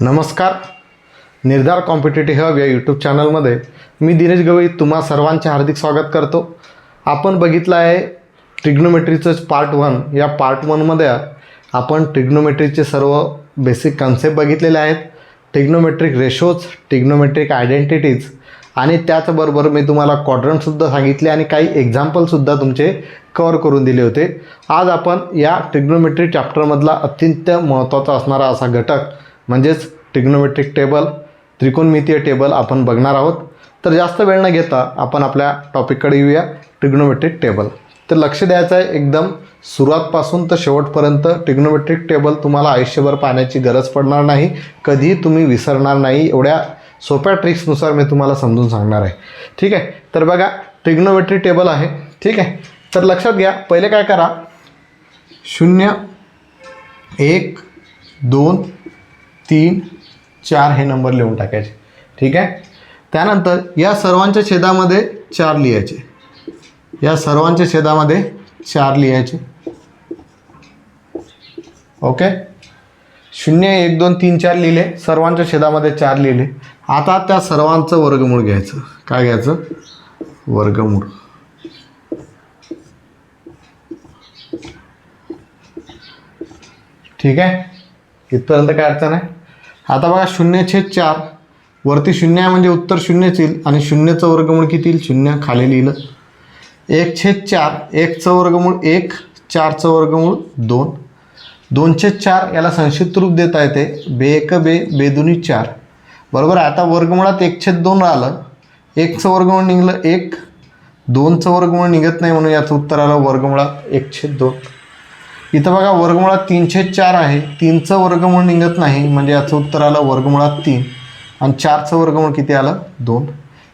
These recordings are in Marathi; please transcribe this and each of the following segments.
नमस्कार. निर्धार कॉम्पिटेटिव्ह हब या यूट्यूब चॅनलमध्ये मी दिनेश गवई तुम्हा सर्वांचे हार्दिक स्वागत करतो. आपण बघितलं आहे ट्रिग्नोमेट्रीचं पार्ट वन या पार्ट वनमध्ये आपण ट्रिग्नोमेट्रीचे सर्व बेसिक कन्सेप्ट बघितलेले आहेत. टिग्नोमेट्रिक रेशोज टिग्नोमेट्रिक आयडेंटिटीज आणि त्याचबरोबर मी तुम्हाला क्वाड्रंटसुद्धा सांगितले आणि काही एक्झाम्पलसुद्धा तुमचे कवर करून दिले होते. आज आपण या ट्रिग्नोमेट्री चॅप्टरमधला अत्यंत महत्त्वाचा असणारा असा घटक म्हणजेच ट्रिग्नोमेट्रिक टेबल त्रिकोणमितीय टेबल आपण बघणार आहोत. तर जास्त वेळ न घेता आपण आपल्या टॉपिककडे येऊया ट्रिग्नोमेट्रिक टेबल तर लक्ष द्यायचं आहे एकदम सुरुवातपासून तर शेवटपर्यंत ट्रिग्नोमेट्रिक टेबल तुम्हाला आयुष्यभर पाहण्याची गरज पडणार नाही. कधीही तुम्ही विसरणार नाही. एवढ्या सोप्या ट्रिक्सनुसार मी तुम्हाला समजून सांगणार आहे. ठीक आहे? तर बघा ट्रिग्नोमेट्री टेबल आहे. ठीक आहे? तर लक्षात घ्या पहिले काय करा? शून्य एक दोन तीन चार हे नंबर लिहून टाकायचे. ठीक आहे? त्यानंतर या सर्वांच्या छेदामध्ये चार लिहायचे. या सर्वांच्या छेदामध्ये चार लिहायचे. ओके शून्य एक दोन तीन चार लिहिले. सर्वांच्या छेदामध्ये चार लिहिले. आता त्या सर्वांचं वर्गमूळ घ्यायचं. काय घ्यायचं? वर्गमूळ. ठीक आहे? इथपर्यंत काय अडचण आहे? आता बघा शून्य छेद चार. वरती शून्य आहे म्हणजे उत्तर शून्यच येईल. आणि शून्यचं वर्गमूळ किती येईल? शून्य. खाली लिहिलं. एक छेद चार. एकचं वर्गमूळ एक. चारचं वर्गमूळ दोन. दोनशे चार याला संक्षिप्त रूप देता येते. बे एक बे. बेदुनी चार. बरोबर आहे? आता वर्गमुळात एक छेद दोन राहिलं. एकचं वर्गमूळ निघलं एक. दोनचं वर्गमूळ निघत नाही म्हणून याचं उत्तर आलं वर्गमुळात एक छेद दोन. इथं बघा वर्गमुळात तीनशे चार आहे. तीनचं वर्गमूळ निघत नाही म्हणजे याचं उत्तर आलं वर्गमुळात तीन. आणि चारचं वर्गमूळ किती आलं? दोन.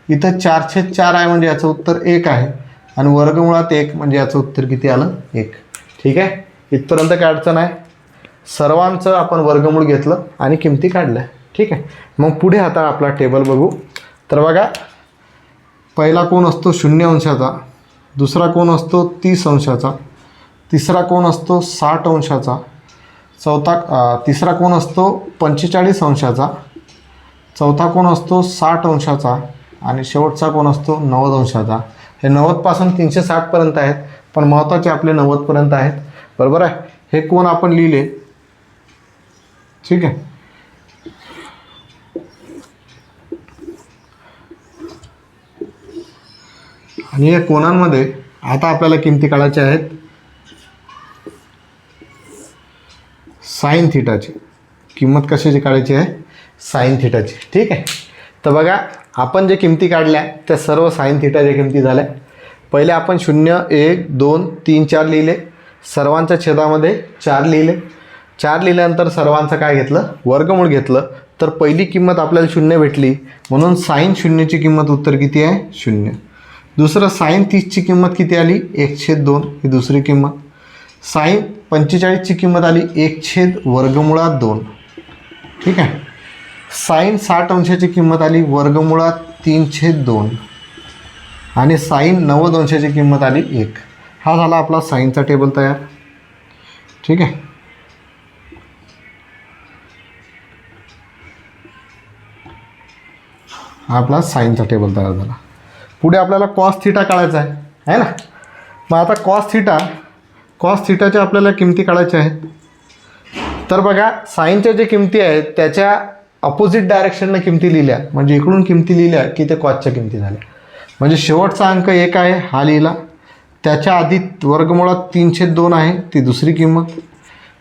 इथं चारशे चार आहे म्हणजे याचं उत्तर एक आहे. आणि वर्गमुळात एक म्हणजे याचं उत्तर किती आलं? एक. ठीक आहे? इथपर्यंत काय अडचण आहे? सर्वांचं आपण वर्गमूळ घेतलं आणि किमती काढल्या. ठीक आहे? मग पुढे आता आपला टेबल बघू. तर बघा पहिला कोण असतो शून्य अंशाचा. दुसरा कोण असतो तीस अंशाचा. तिसरा कोण असतो साठ अंशाचा. चौथा तिसरा कोण असतो पंचेचाळीस अंशाचा. चौथा कोण असतो साठ अंशाचा आणि शेवटचा कोण असतो नव्वद अंशाचा. हे नव्वदपासून तीनशे साठपर्यंत आहेत पण महत्त्वाचे आपले नव्वदपर्यंत आहेत. बरोबर आहे? हे कोण आपण लिहिले. ठीक आहे? आणि या कोणांमध्ये आता आपल्याला किमती काढायच्या आहेत. साईन थिटाची. किंमत कशाची काढायची आहे? साईन थिटाची. ठीक आहे? तर बघा आपण जे किमती काढल्या त्या सर्व साईन थिटाच्या किमती झाल्या. पहिले आपण शून्य एक दोन तीन चार लिहिले. सर्वांच्या छेदामध्ये चार लिहिले. चार लिहिल्यानंतर सर्वांचं काय घेतलं? वर्गमूळ घेतलं. तर पहिली किंमत आपल्याला शून्य भेटली. म्हणून साईन शून्यची किंमत उत्तर किती आहे? शून्य. दुसरं साईन तीसची किंमत किती आली? एकशे दोन. ही दुसरी किंमत. साईन पंचेचाळीसची किंमत आली एक छेद वर्गमुळात दोन. ठीक आहे? साईन साठ अंशाची किंमत आली वर्गमुळात तीन छेद दोन. आणि साईन नव्वद अंशाची किंमत आली एक. हा झाला आपला साईनचा टेबल तयार. ठीक आहे? आपला साईनचा टेबल तयार झाला. पुढे आपल्याला कॉस थिटा काढायचा आहे. आहे ना? मग आता कॉस थिटा कॉस थिटाच्या आपल्याला किमती काढायच्या आहेत. तर बघा साईनच्या जे किमती आहेत त्याच्या अपोजिट डायरेक्शननं किमती लिहिल्या. म्हणजे इकडून किमती लिहिल्या की ते कॉसच्या किमती झाल्या. म्हणजे शेवटचा अंक एक आहे हा लिहिला. त्याच्या आधी वर्गमुळात तीनशे दोन आहे ती दुसरी किंमत.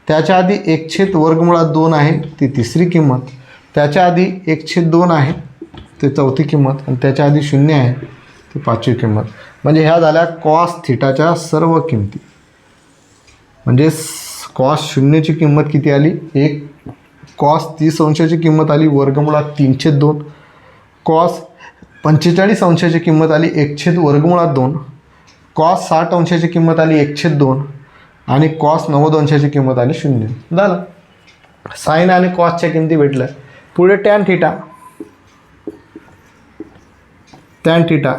त्याच्या आधी एकशे वर्गमुळात दोन आहे ती तिसरी किंमत. त्याच्या आधी एकशे दोन आहे ते चौथी किंमत. आणि त्याच्या आधी शून्य आहे ती पाचवी किंमत. म्हणजे ह्या झाल्या कॉस थिटाच्या सर्व किमती. म्हणजे कॉस शून्यची किंमत किती आली? एक कॉस तीस अंशाची किंमत आली वर्गमुळात तीनशे दोन. कॉस पंचेचाळीस अंशाची किंमत आली एकशे वर्गमुळात दोन. कॉस साठ अंशाची किंमत आली एकशे दोन. आणि कॉस नव्वद अंशाची किंमत आली शून्य. झालं. साईन आणि कॉसच्या किमती भेटल्या. पुढे टॅन थिटा टॅन थिटा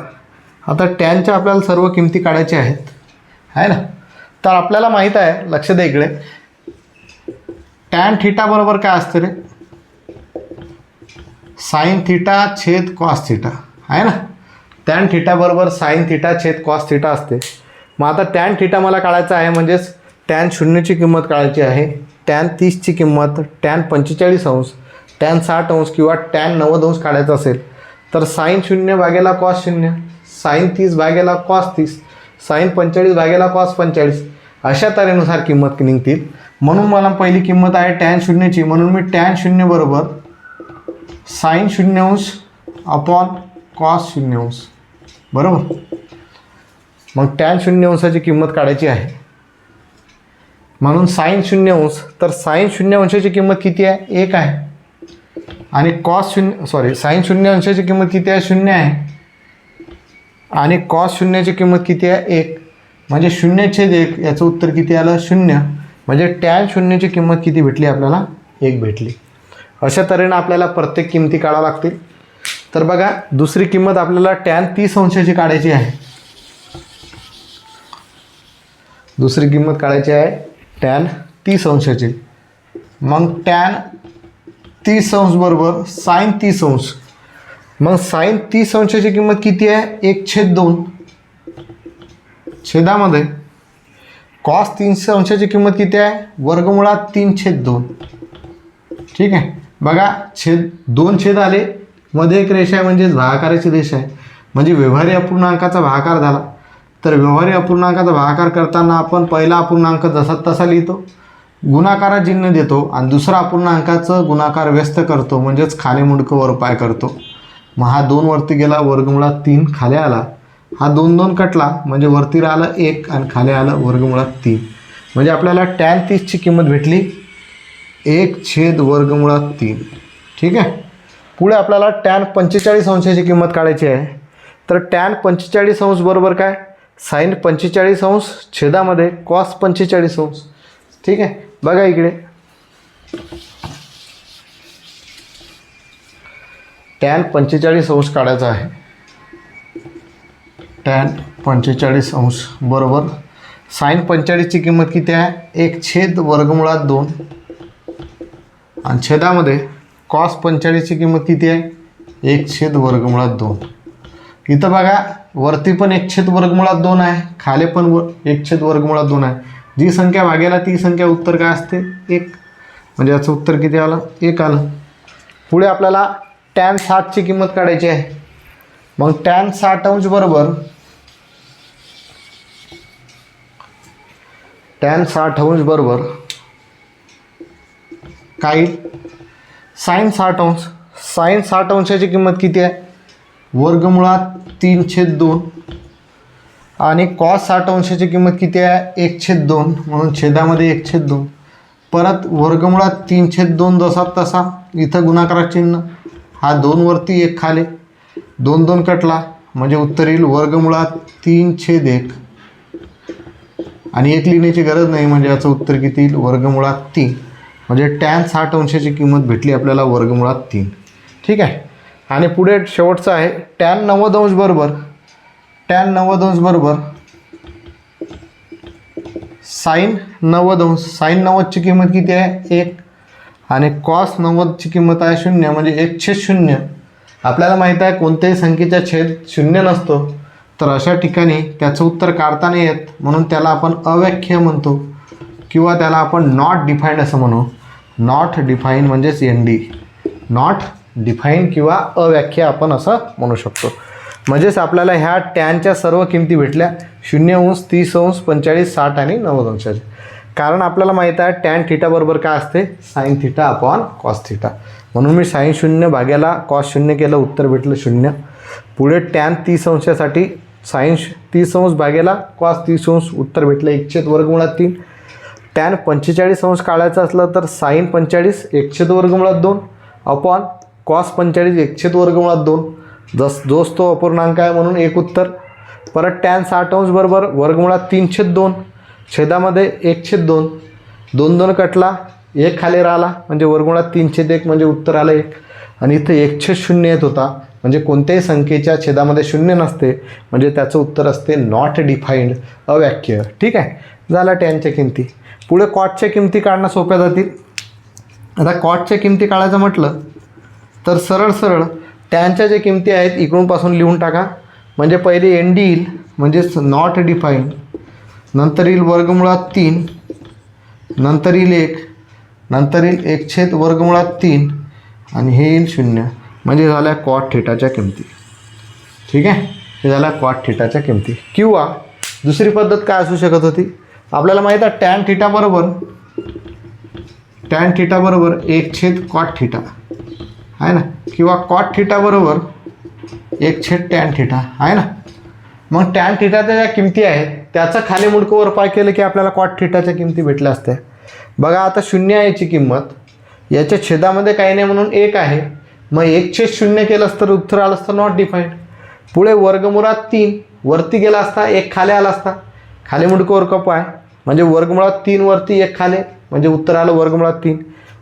आता टॅनच्या आपल्याला सर्व किमती काढायच्या आहेत. आहे ना? तर आपल्याला माहीत आहे लक्ष दे इकडे. टॅन थिटा बरोबर काय असतं रे? साईन थिटा छेद कॉस थिटा आहे ना? टॅन थिटा बरोबर साईन थिटा छेद कॉस थिटा असते. मग आता टॅन थिटा मला काढायचं आहे म्हणजेच टॅन शून्यची किंमत काढायची आहे. टॅन तीसची किंमत टॅन पंचेचाळीस अंश टॅन साठ अंश किंवा टॅन नव्वद अंश काढायचा असेल तर साईन शून्य भागेला कॉस शून्य साईन तीस भागेला कॉस तीस साईन पंचेचाळीस भागेला कॉस पंचेचाळीस अशा तऱ्हेनुसार किंमत निघतील. म्हणून मला पहिली किंमत आहे टॅन शून्यची. म्हणून मी टॅन शून्य बरोबर साईन शून्य अंश अपॉन कॉस शून्य अंश बरोबर? मग टॅन शून्य अंशाची किंमत काढायची आहे. म्हणून साईन शून्य अंश तर साईन शून्य अंशाची किंमत किती आहे? एक आहे. आणि कॉस शून्य सॉरी साईन शून्य अंशाची किंमत किती आहे? शून्य आहे. आणि कॉस शून्याची किंमत किती आहे? एक. म्हणजे शून्य छेद एक याचं उत्तर किती आलं? शून्य. म्हणजे टॅन शून्यची किंमत किती भेटली आपल्याला? एक भेटली. अशा तऱ्हेनं आपल्याला प्रत्येक किमती काढावं लागतील. तर बघा दुसरी किंमत आपल्याला टॅन तीस अंशाची काढायची आहे. दुसरी किंमत काढायची आहे टॅन तीस अंशाची. मग टॅन तीस अंश बरोबर साईन तीस अंश. मग साईन तीस अंशाची किंमत किती आहे? एक छेद दोन. छेदामध्ये. कॉस तीनशे अंशाची किंमत किती आहे? वर्गमुळात तीन छेद दोन. ठीक आहे? बघा छेद दोन छेद आले. मध्ये एक रेषा आहे म्हणजेच भागाकाराची रेषा आहे. म्हणजे व्यवहारी अपूर्णांकाचा भागाकार झाला. तर व्यवहारी अपूर्णांकाचा भागाकार करताना आपण पहिला अपूर्णांक जसा तसा लिहितो. गुणाकारा चिन्ह देतो आणि दुसरा अपूर्णांकाचं गुणाकार व्यस्त करतो म्हणजेच खाली मुंडकं वरपाय करतो. मग हा दोन वरती गेला वर्गमुळात तीन खाली आला. हा दोन दोन कटला म्हणजे वरती राहिलं एक आणि खाली आलं वर्गमुळात तीन. म्हणजे आपल्याला टॅन तीसची किंमत भेटली. एक छेद वर्गमुळात तीन. ठीक आहे? पुढे आपल्याला टॅन पंचेचाळीस अंशाची किंमत काढायची आहे. तर टॅन पंचेचाळीस अंश बरोबर काय? साईन पंचेचाळीस अंश छेदामध्ये कॉस पंचेचाळीस अंश. ठीक आहे? बघा इकडे. टॅन पंचेचाळीस अंश काढायचा आहे. टॅन पंचेचाळीस अंश बरोबर. साईन पंचेचाळीसची किंमत किती आहे? एक छेद वर्गमुळात दोन. आणि छेदामध्ये कॉस पंचेचाळीसची किंमत किती आहे? एक छेद वर्गमुळात दोन. इथं बघा वरती पण एक छेद वर्गमुळात दोन आहे खाली पण व एक छेद वर्गमुळात दोन आहे. जी संख्या भागेला ती संख्या उत्तर काय असते? एक. म्हणजे याचं उत्तर किती आलं? एक आलं. पुढे आपल्याला टॅन साठची किंमत काढायची आहे. मग टॅन साठ अंश बरोबर टॅन साठ अंश बरोबर. काही? साईन साठ अंश साईन साठ अंशाची किंमत किती आहे? वर्गमुळात तीन छेद दोन. आणि कॉस साठ अंशाची किंमत किती आहे? एक छेद दोन. म्हणून छेदामध्ये एक छेद दोन. परत वर्गमुळात तीन छेद दोन जसा तसा. इथं गुणाकारा चिन्ह. हा दोनवरती एक खाली. दोन दोन कटला. म्हणजे उत्तर येईल वर्गमुळात तीन छेद एक. आणि एक लिहिण्याची गरज नाही म्हणजे याचं उत्तर किती? येईल वर्गमुळात तीन. म्हणजे टॅन साठ अंशाची किंमत भेटली आपल्याला वर्गमुळात तीन. ठीक आहे? आणि पुढे शेवटचं आहे. टॅन नव्वद अंश बरोबर. टॅन नव्वद अंश बरोबर. साईन नव्वद अंश. साईन नव्वदची किंमत किती आहे? एक. आणि कॉस नव्वदची किंमत आहे शून्य म्हणजे एक छेद शून्य. आपल्याला माहीत आहे कोणत्याही संख्येचा छेद शून्य नसतो. तर अशा ठिकाणी त्याचं उत्तर काढता नाही येत. म्हणून त्याला आपण अव्याख्य म्हणतो. किंवा त्याला आपण नॉट डिफाईंड असं म्हणू. नॉट डिफाईन म्हणजेच एन डी नॉट डिफाईन किंवा अव्याख्या आपण असं म्हणू शकतो. म्हणजेच आपल्याला ह्या टॅनच्या सर्व किमती भेटल्या. शून्य अंश तीस अंश पंचेचाळीस साठ आणि नव्वद अंशाचे. कारण आपल्याला माहीत आहे टॅन थिटा बरोबर काय असते? Sine theta upon cos theta म्हणून मी साईन शून्य भाग्याला कॉस शून्य केलं उत्तर भेटलं शून्य. पुढे टॅन तीस अंशासाठी सायन्स तीस अंश भागेला कॉस तीस अंश उत्तर भेटलं एकशेत वर्गमुळात तीन. टॅन पंचेचाळीस अंश काढायचं असलं तर साईन पंचेचाळीस एकशेत वर्गमुळात दोन. अपॉन कॉस पंचेचाळीस एकशेत वर्गमुळात दोन. जस जोच तो अपूर्णांक आहे म्हणून एक उत्तर. परत टॅन साठ अंश बरोबर वर्गमुळात तीनशेत दोन. छेदामध्ये एकशेत दोन. दोन दोन कटला एक खाली राहिला म्हणजे वर्गमुळात तीनशेत एक म्हणजे उत्तर आलं एक. आणि इथं एकशे शून्य येत होता. म्हणजे कोणत्याही संख्येच्या छेदामध्ये शून्य नसते म्हणजे त्याचं उत्तर असते नॉट डिफाईंड अव्याख्य. ठीक आहे? झालं टॅनच्या किमती. पुढे कॉटच्या किमती काढणं सोप्या जातील. आता कॉटच्या किमती काढायचं म्हटलं तर सरळ सरळ टॅनच्या ज्या किमती आहेत इकडूनपासून लिहून टाका. म्हणजे पहिले एन डी येईल म्हणजेच नॉट डिफाईंड नंतर येईल वर्गमुळात तीन. नंतर येईल एक. नंतर येईल एक छेद वर्गमुळात तीन. आणि हे येईल शून्य. म्हणजे झाल्या कॉट थिटाच्या किमती. ठीक आहे? हे झाल्या कॉट थिटाच्या किमती. किंवा दुसरी पद्धत काय असू शकत होती? आपल्याला माहीत आहे टॅन थिटाबरोबर टॅन थिटाबरोबर एक छेद कॉट थिटा आहे ना? किंवा कॉट थिटाबरोबर एक छेद टॅन थिटा आहे ना? मग टॅन थिटाच्या ज्या किमती आहेत त्याचं खाली मुडकं वर पाय केलं की आपल्याला कॉट थिटाच्या किमती भेटल्या असत्या. बघा आता शून्य याची किंमत याच्या छेदामध्ये काही नाही म्हणून एक आहे. मग एक छेद शून्य केलंस तर उत्तर आलं असतं नॉट डिफाईंड पुढे वर्गमुळात तीन वरती गेला असता एक खाली आला असता. खाली मुडकोवर कप आहे. म्हणजे वर्गमुळात तीन वरती एक खाले. म्हणजे उत्तर आलं वर्गमुळात तीन.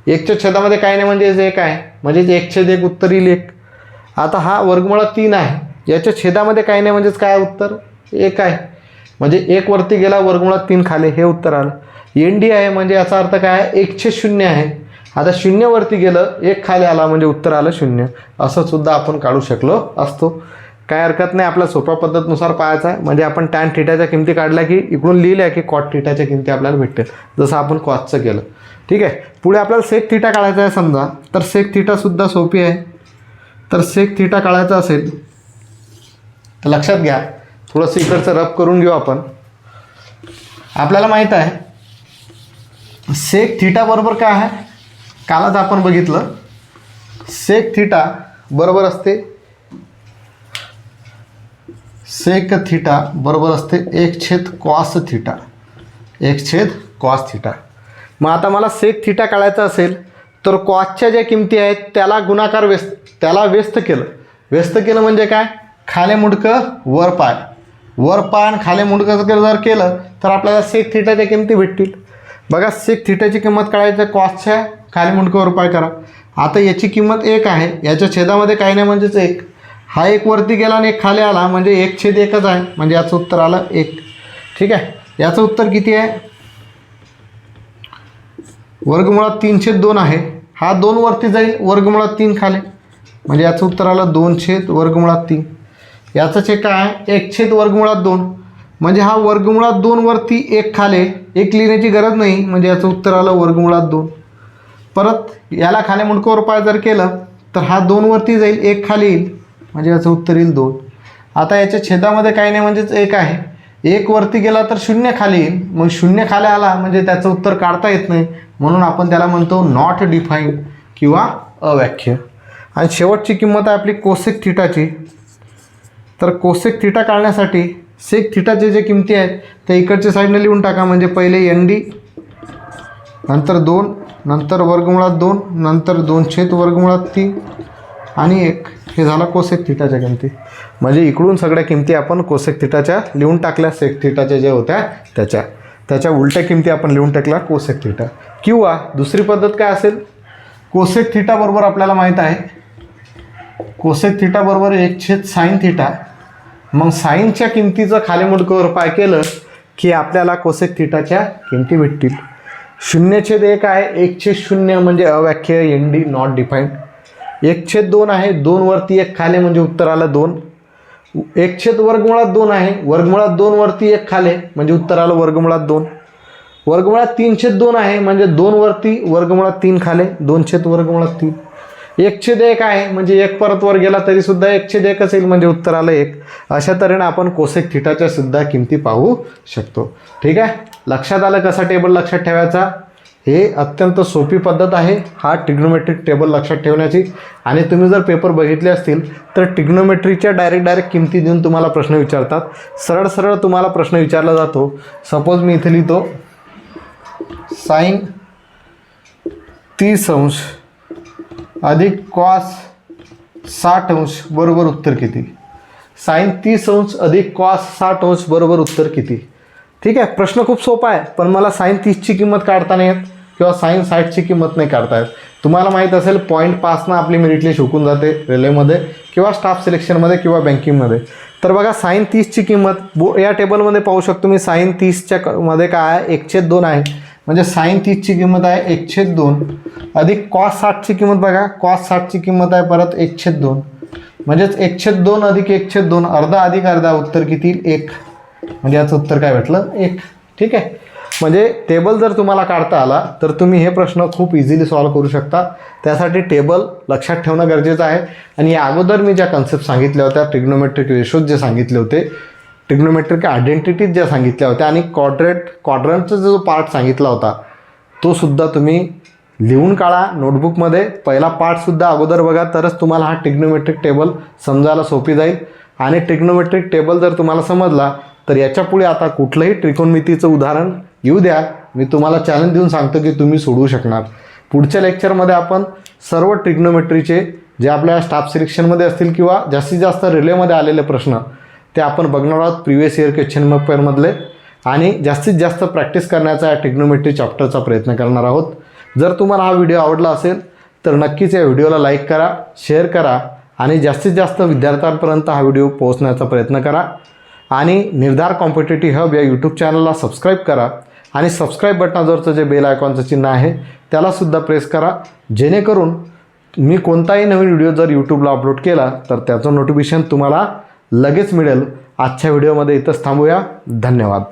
एकच्या छेदामध्ये काय नाही म्हणजे एक आहे म्हणजे एक छेद एक उत्तर येईल एक. आता हा वर्गमुळात तीन आहे. याच्या छेदामध्ये काही नाही म्हणजेच काय उत्तर? एक आहे. म्हणजे एक वरती गेला वर्गमुळात तीन खाले. हे उत्तर आलं. एन डी आहे म्हणजे याचा अर्थ काय आहे? एक छेद शून्य आहे. आता शून्यवरती गेलं एक खाली आला म्हणजे उत्तर आलं शून्य. असं सुद्धा आपण काढू शकलो असतो. काय हरकत नाही आपल्या सोप्या पद्धतीनुसार पाहायचं आहे. म्हणजे आपण टॅन थिटाच्या किमती काढल्या की इकडून लिहिल्या की कॉट थिटाच्या किमती आपल्याला भेटतील. जसं आपण कॉटचं केलं. ठीक आहे? पुढे आपल्याला सेक थिटा काढायचा आहे समजा. तर सेक थिटासुद्धा सोपी आहे. तर सेक थिटा काढायचा असेल तर लक्षात घ्या. थोडंसं इकडचं रब करून घेऊ आपण. आपल्याला माहीत आहे सेक थिटा बरोबर काय आहे? कालच आपण बघितलं सेक थिटा बरोबर असते सेक थिटा बरोबर असते एक छेद कॉस थिटा एक छेद कॉस थिटा मग आता मला सेक थिटा काढायचा असेल तर कॉसच्या ज्या किमती आहेत त्याला गुणाकार व्यस्त त्याला व्यस्त केलं. व्यस्त केलं म्हणजे काय? खाले मुडकं वर पाय. वर पाय आणि खाले मुडकं जर जर केलं तर आपल्याला सेक थिटाच्या किमती भेटतील. बघा सेक थिटाची किंमत काढायची कॉस्टच्या खाली मुंडकं उपाय करा. आता याची किंमत एक आहे. याच्या छेदामध्ये काही नाही म्हणजेच एक. हा एक वरती गेला आणि एक खाली आला म्हणजे एक छेद एकच आहे. म्हणजे याचं उत्तर आलं एक. ठीक आहे? याचं उत्तर किती आहे? वर्गमुळात तीन छेद दोन आहे. हा दोन वरती जाईल वर्गमुळात तीन खाली. म्हणजे याचं उत्तर आलं दोन छेद वर्गमुळात तीन. याचं छेद काय आहे? एक छेद वर्गमुळात दोन. म्हणजे हा वर्गमुळात दोन वरती एक खाले एक लिहिण्याची गरज नाही म्हणजे याचं उत्तर आलं वर्गमुळात दोन. परत याला खाली मुंडकोवर पाय जर केलं तर हा दोन वरती जाईल एक खाली येईल म्हणजे याचं उत्तर येईल दोन. आता याच्या छेदामध्ये काही नाही म्हणजेच एक आहे. एक वरती गेला तर शून्य खाली येईल. मग शून्य खाली आला म्हणजे त्याचं उत्तर काढता येत नाही. म्हणून आपण त्याला म्हणतो नॉट डिफाईन किंवा अव्याख्य. आणि शेवटची किंमत आहे आपली कोसेक थिटाची तर कोसेक थिटा काढण्यासाठी सेक थिटाचे जे किमती आहेत त्या इकडच्या साईडने लिहून टाका. म्हणजे पहिले एन डी नंतर दोन नंतर वर्गमुळात दोन नंतर दोन छेद वर्गमुळात तीन आणि एक. हे झाला कोसेक थिटाच्या किमती. म्हणजे इकडून सगळ्या किमती आपण कोसेक थिटाच्या लिहून टाकल्या. सेक थिटाच्या ज्या होत्या त्याच्या. त्याच्या उलट्या किमती आपण लिहून टाकल्या कोसेक थिटा किंवा दुसरी पद्धत काय असेल? कोसेक थिटाबरोबर आपल्याला माहीत आहे. कोसेक थिटाबरोबर एक छेद साईन थिटा मग साईनच्या किमतीचं खाली मुडकं उपाय केलं की आपल्याला कोसेक थिटाच्या किमती भेटतील. शून्य छेद एक आहे एक छेद शून्य म्हणजे अव्याख्य एन डी नॉट डिफाईंड एक छेद दोन आहे दोन वरती एक खाले म्हणजे उत्तर आलं दोन. एक छेद वर्गमुळात दोन आहे वर्गमुळात दोन वरती एक खाले म्हणजे उत्तर आलं वर्गमुळात दोन. वर्गमुळात तीन छेद दोन आहे म्हणजे दोन वरती वर्गमुळात तीन खाले दोन छेद वर्गमुळात तीन. एक छेद एक आहे म्हणजे एक परत वर गेला तरी सुद्धा एक छेद एक असेल म्हणजे उत्तर आलं एक. अशा तऱ्हेने आपण कोसेक थिटाच्या सुद्धा किमती पाहू शकतो. ठीक आहे? लक्षात आलं कसा टेबल लक्षात ठेवायचा? हे अत्यंत सोपी पद्धत आहे हा टिग्नोमेट्रिक टेबल लक्षात ठेवण्याची. आणि तुम्ही जर पेपर बघितले असतील तर टिग्नोमेट्रीच्या डायरेक्ट डायरेक्ट किमती देऊन तुम्हाला प्रश्न विचारतात. सरळ सरळ तुम्हाला प्रश्न विचारला जातो. सपोज मी इथे लिहितो. साईन तीस अंश. अधिक कॉस साठ अंश बरोबर उत्तर किती? साईन तीस अंश अधिक कॉस साठ अंश बरोबर उत्तर किती? ठीक आहे प्रश्न खूप सोपा आहे पण मला साईन तीसची किंमत काढता नाही येत किंवा साईन साठची किंमत नाही काढता येत. तुम्हाला माहीत असेल पॉईंट पाचनं आपली मेरिट लिस्ट हुकून जाते रेल्वेमध्ये किंवा स्टाफ सिलेक्शनमध्ये किंवा बँकिंगमध्ये तर बघा साईन तीसची किंमत बो या टेबलमध्ये पाहू शकतो मी साईन तीसच्या क- मध्ये काय आहे? एकशे दोन आहे. म्हणजे साईन तीसची किंमत आहे एकशेद दोन. अधिक कॉस साठची किंमत बघा. कॉस साठची किंमत आहे परत एकशेद दोन. म्हणजेच एकशेद दोन अधिक एकशेद दोन. अर्धा अधिक अर्धा उत्तर किती? एक. म्हणजे याचं उत्तर काय भेटलं? एक. ठीक आहे? म्हणजे टेबल जर तुम्हाला काढता आला तर तुम्ही हे प्रश्न खूप इझिली सॉल्व्ह करू शकता. त्यासाठी टेबल लक्षात ठेवणं गरजेचं आहे. आणि या अगोदर मी ज्या कन्सेप्ट सांगितल्या होत्या ट्रिग्नोमेट्रिक रेशोज जे सांगितले होते ट्रिग्नोमेट्रिक आयडेंटिटीज ज्या सांगितल्या होत्या आणि क्वाड्रेट क्वाड्रंटचा जो पार्ट सांगितला होता तो सुद्धा तुम्ही लिहून काढा नोटबुकमध्ये पहिला पार्टसुद्धा अगोदर बघा तरच तुम्हाला हा टिग्नोमेट्रिक टेबल समजायला सोपी जाईल. आणि टिग्नोमेट्रिक टेबल जर तुम्हाला समजला तर याच्यापुढे आता कुठलंही त्रिकोणमितीचं उदाहरण येऊ द्या. मी तुम्हाला चॅलेंज देऊन सांगतो की तुम्ही सोडवू शकणार. पुढच्या लेक्चरमध्ये आपण सर्व ट्रिग्नोमेट्रीचे जे आपल्या स्टाफ सिलेक्शनमध्ये असतील किंवा जास्तीत जास्त रिलेमध्ये आलेले प्रश्न ते आपण बघणार आहोत प्रिवियस इयर क्वेश्चन पेपरमधले आणि जास्तीत जास्त प्रॅक्टिस करण्याचा या टेक्नोमेट्री चॅप्टरचा प्रयत्न करणार आहोत. जर तुम्हाला हा व्हिडिओ आवडला असेल तर नक्कीच या व्हिडिओला लाईक करा शेअर करा आणि जास्तीत जास्त विद्यार्थ्यांपर्यंत हा व्हिडिओ पोहोचण्याचा प्रयत्न करा. आणि निर्धार कॉम्पिटेटिव्ह हब या यूट्यूब चॅनलला सबस्क्राईब करा. आणि सबस्क्राईब बटनाजवळचं जे बेल आयकॉनचं चिन्ह आहे त्यालासुद्धा प्रेस करा. जेणेकरून मी कोणताही नवीन व्हिडिओ जर यूट्यूबला अपलोड केला तर त्याचं नोटिफिकेशन तुम्हाला लगेच मिळेल आजच्या व्हिडिओमध्ये. इथंच थांबूया. धन्यवाद.